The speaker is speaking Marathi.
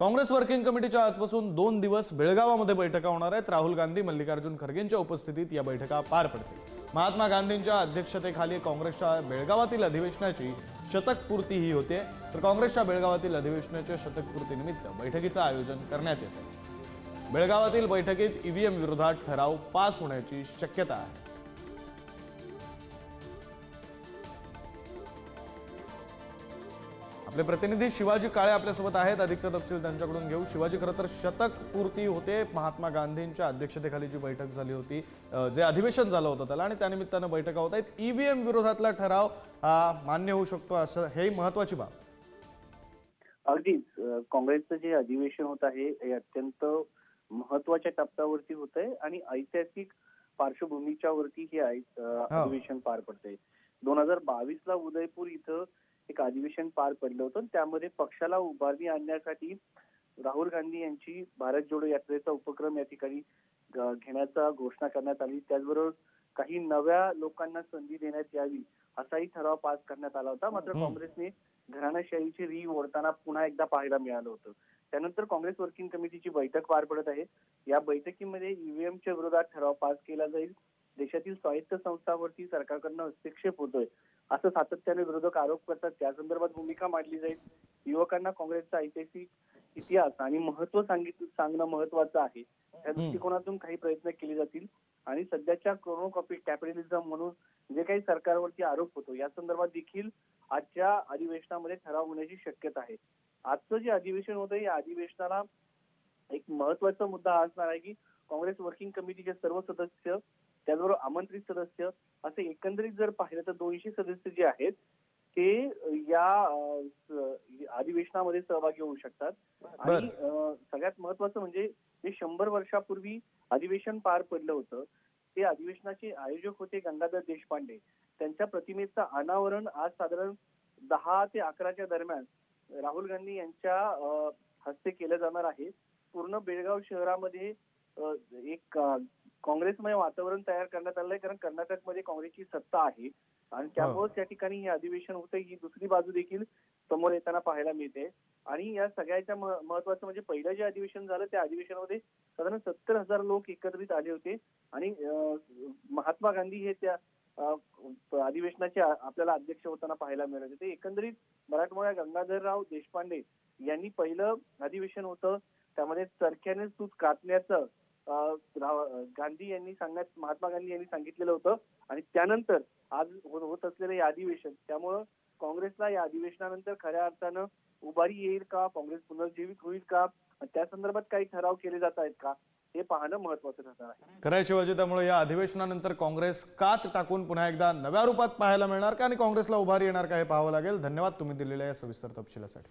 काँग्रेस वर्किंग कमिटीच्या आजपासून दोन दिवस बेळगावामध्ये बैठका होणार आहेत. राहुल गांधी मल्लिकार्जुन खरगेंच्या उपस्थितीत या बैठका पार पडतील. महात्मा गांधींच्या अध्यक्षतेखाली काँग्रेसच्या बेळगावातील अधिवेशनाची शतकपूर्ती ही होते. तर काँग्रेसच्या बेळगावातील अधिवेशनाच्या शतकपूर्तीनिमित्त बैठकीचं आयोजन करण्यात येतं. बेळगावातील बैठकीत ईव्हीएम विरोधात ठराव पास होण्याची शक्यता आहे. आपले प्रतिनिधी शिवाजी काळे आपल्यासोबत आहेत. अधिकचा तपशील त्यांच्याकडून घेऊ. शिवाजी खरं तर शतक पूर्ती होते. महात्मा गांधींच्या अध्यक्षतेखाली जी बैठक झाली होती जे अधिवेशन झालं होतं त्याला आणि त्यानिमित्तानं बैठका होत आहेत. ईव्हीएम विरोधातला ठराव हा मान्य होऊ शकतो असं हे महत्वाची बाब. अगदीच. काँग्रेसचं जे अधिवेशन होत आहे हे अत्यंत महत्त्वाच्या टप्प्यावरती होत आहे आणि ऐतिहासिक पार्श्वभूमीच्या वरती हे अधिवेशन पार पडतंय. दोन हजार बावीस ला उदयपूर इथं एक अधिवेशन पार पडलं होतं. त्यामध्ये पक्षाला उभारणी आणण्यासाठी राहुल गांधी यांची भारत जोडो यात्रेचा उपक्रम या ठिकाणी घेण्याचा घोषणा करण्यात आली. त्याचबरोबर काही नव्या लोकांना संधी देण्यात यावी असाही ठराव पास करण्यात आला होता. मात्र हम्म. काँग्रेसने घराण्याशाहीची री ओढताना पुन्हा एकदा पाहायला मिळालं होतं. त्यानंतर काँग्रेस वर्किंग कमिटीची बैठक पार पडत आहे. या बैठकीमध्ये ईव्हीएमच्या विरोधात ठराव पास केला जाईल. देशातील स्वायत्त संस्थांवरती सरकारकडनं हस्तक्षेप होतोय. असं सातत्याने विरोधक आरोप करतात. त्या संदर्भात भूमिका मांडली जाईल. युवकांना काँग्रेसचा ऐतिहासिक इतिहास आणि महत्त्व सांगित सांगणं महत्वाचं आहे. त्या दृष्टिकोनातून काही प्रयत्न केले जातील. आणि सध्याच्या क्रोनो कॉपी कॅपिटलिझम म्हणून जे काही सरकारवरती आरोप होतो या संदर्भात देखील आजच्या अधिवेशनामध्ये ठराव होण्याची शक्यता आहे. आजचं जे अधिवेशन होतं या अधिवेशनाला एक महत्त्वाचा मुद्दा हा असणार आहे की काँग्रेस वर्किंग कमिटीचे सर्व सदस्य त्याचबरोबर आमंत्रित सदस्य असे एकंदरीत जर पाहिलं तर दोनशे सदस्य जे आहेत ते या अधिवेशनामध्ये सहभागी होऊ शकतात. आणि सगळ्यात महत्वाचं म्हणजे जे शंभर वर्षापूर्वी अधिवेशन पार पडलं होतं ते अधिवेशनाचे आयोजक होते गंगाधर देशपांडे. त्यांच्या प्रतिमेचं अनावरण आज साधारण दहा ते अकराच्या दरम्यान राहुल गांधी यांच्या हस्ते केलं जाणार आहे. पूर्ण बेळगाव शहरामध्ये एक काँग्रेसमय वातावरण तयार करण्यात आलंय कारण कर्नाटकमध्ये काँग्रेसची सत्ता आहे. आणि त्यामुळेच त्या ठिकाणी हे अधिवेशन होतं ही दुसरी बाजू देखील समोर येताना पाहायला मिळते. आणि या सगळ्याच्या महत्वाचं म्हणजे पहिलं जे अधिवेशन झालं त्या अधिवेशनामध्ये साधारण सत्तर हजार लोक एकत्रित आले होते. आणि महात्मा गांधी हे त्या अधिवेशनाचे आपल्याला अध्यक्ष होताना पाहायला मिळत होते. एकंदरीत मराठमोळ्या गंगाधरराव देशपांडे यांनी पहिलं अधिवेशन होतं. त्यामध्ये चरख्याने सूत कातण्याचं गांधी यांनी सांगण्यात महात्मा गांधी यांनी सांगितलेलं होतं. आणि त्यानंतर आज होत असलेलं हे अधिवेशन त्यामुळं काँग्रेसला या अधिवेशनानंतर खऱ्या अर्थानं उभारी येईल का काँग्रेस पुनर्जीवित होईल का त्या संदर्भात काही ठराव केले जात आहेत का हे पाहणं महत्वाचं ठरणार आहे. खरं शिवाजी त्यामुळे या अधिवेशनानंतर काँग्रेस कात टाकून पुन्हा एकदा नव्या रूपात पाहायला मिळणार का आणि काँग्रेसला उभारी येणार का हे पाहावं लागेल. धन्यवाद तुम्ही दिलेल्या या सविस्तर तपशिलासाठी.